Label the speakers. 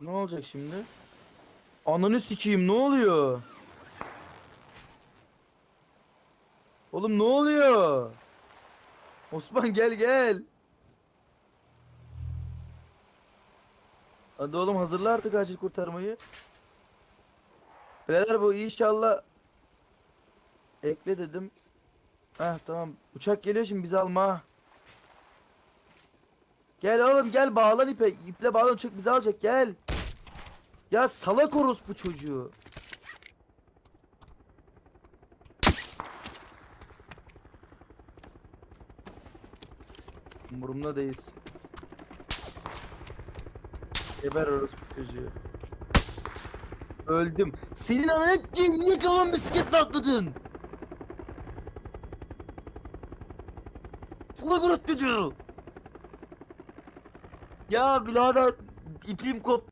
Speaker 1: Ne olacak şimdi? Ananı sikeyim ne oluyor? Oğlum ne oluyor? Osman gel gel. Hadi oğlum hazırla artık acil kurtarmayı. Birader bu inşallah ekle dedim. Heh tamam. Uçak geliyor şimdi bizi alma. Gel oğlum gel bağlan ipe. İple bağlan uçak bizi alacak gel. Ya salak orospu çocuğu. Umurumda değilsin. Geber orospu çocuğu. Öldüm. Senin anana niye kafam bisikletle atladın? Salak orospu çocuğu. Ya birader ipim kop.